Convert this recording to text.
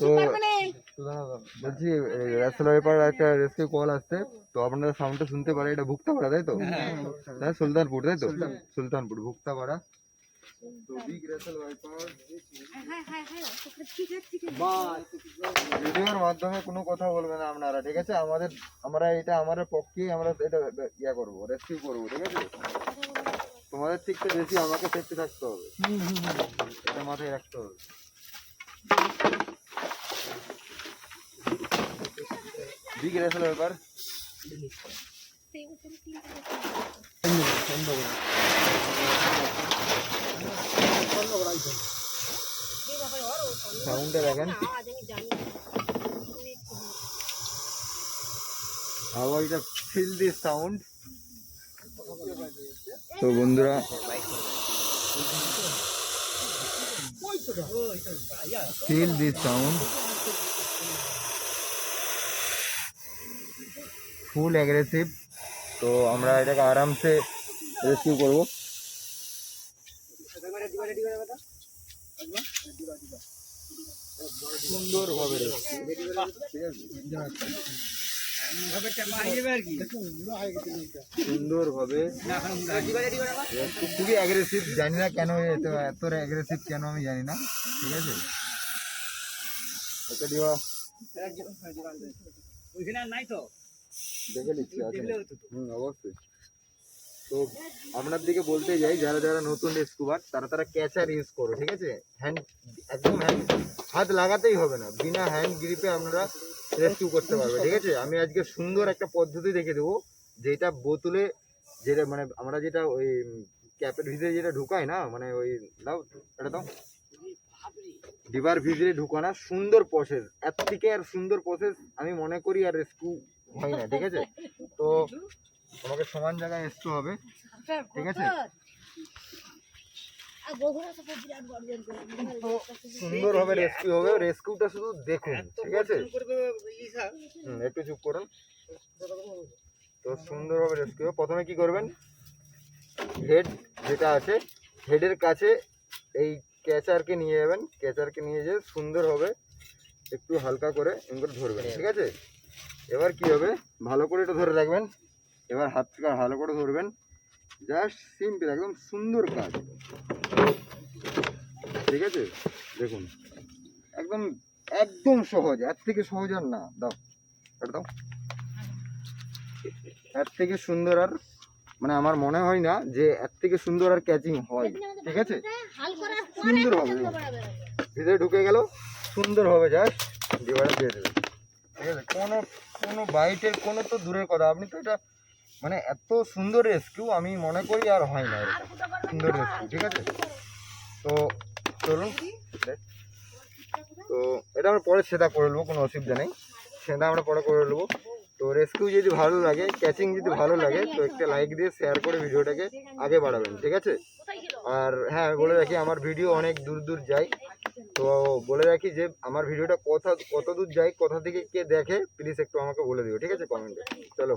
তো বলছি Russell viper একটা রেস্কিউ কল আসছে। তো আপনারা সাউন্ডটা শুনতে পারে, এটা ভুক্তাপাড়া, তাই তো? হ্যাঁ সুলতানপুর, তাই তো? সুলতানপুর, ভুক্তাপাড়া। তো বিগ ভিডিওর মাধ্যমে কোনো কথা বলবেন আপনারা, ঠিক আছে? আমাদের, আমরা এটা আমাদের পক্ষেই আমরা এটা ইয়া করব রেস্কিউ করব, ঠিক আছে? তোমাদের থেকে বেশি আমাকে সেফটি থাকতে হবে। এটা মাথায় রাখতে হবে। বিগ রেসেল ব্যাপার সাউন্ডে দেখেন how is feel this sound তো বন্ধুরা feel this sound full aggressive. তো আমরা এটাকে আরামসে রেস্কিউ করব। সুন্দরভাবে সুন্দরভাবে খুবই অ্যাগ্রেসিভ। জানি না কেন এত এত অ্যাগ্রেসিভ কেন আমি জানি না, ঠিক আছে? ওকে দিবা। দেখে নিচ্ছি হুম অবশ্যই। তো আপনার দিকে বলতে যাই যারা যারা নতুন স্কুবার তারা তারা ক্যাচার ইউজ করো ঠিক আছে? হ্যান্ড একদম হ্যান্ড হাত লাগাতেই হবে না। বিনা হ্যান্ড গ্রিপে আপনারা রেস্কিউ করতে পারবে ঠিক আছে? আমি আজকে সুন্দর একটা পদ্ধতি দেখে দেবো যেটা বোতলে যেটা মানে আমরা যেটা ওই ক্যাপের ভিতরে যেটা ঢুকাই না মানে ওই দাও এটা দাও। ডিবার ভিতরে ঢুকানো সুন্দর প্রসেস এর থেকে আর সুন্দর প্রসেস আমি মনে করি আর রেস্কিউ হয় না ঠিক আছে? তো তোমাকে সমান জায়গায় আসতে হবে ঠিক আছে? তো সুন্দরভাবে রেস্কিউ হবে রেস্কিউটা শুধু দেখুন ঠিক আছে? একটু চুপ করুন। তো সুন্দরভাবে রেস্কিউ প্রথমে কি করবেন? হেড যেটা আছে হেডের কাছে এই ক্যাচারকে নিয়ে যাবেন। ক্যাচারকে নিয়ে যেয়ে সুন্দরভাবে একটু হালকা করে ধরবেন ঠিক আছে? এবার কি হবে? ভালো করে এটা ধরে রাখবেন। এবার হাত থেকে ভালো করে ধরবেন। জাস্ট সিম্পল একদম সুন্দর কাজ। ঠিক আছে? দেখুন। একদম একদম সহজ। এর থেকে সহজ আর না। দাও এটা দাও। এর থেকে সুন্দর আর মানে আমার মনে হয় না যে এর থেকে সুন্দর আর ক্যাচিং হয়। ঠিক আছে? সুন্দর হবে। ভিতরে ঢুকে গেল। সুন্দর হবে জাস্ট দিয়ে দেবে ঠিক আছে কোনো কোনো বাইটের কোনো তো দূরের কথা। আপনি তো এটা মানে এত সুন্দর রেস্কিউ আমি মনে করি আর হয় না সুন্দর রেস্কিউ ঠিক আছে? তো চলুন। তো এটা আমরা পরে সেটা করে নেব, কোনো অসুবিধা নেই। সেটা আমরা পরে করে নেব। তো রেস্কিউ যদি ভালো লাগে ক্যাচিং যদি ভালো লাগে, তো একটা লাইক দিয়ে শেয়ার করে ভিডিওটাকে আগে বাড়াবেন, ঠিক আছে? আর হ্যাঁ বলে রাখি, আমার ভিডিও অনেক দূর দূর যায়। তো বলে রাখি যে, আমার ভিডিওটা কোথা কত দূর যায় কোথা থেকে কে দেখে প্লিজ একটু আমাকে বলে দিও, ঠিক আছে কমেন্টে চলো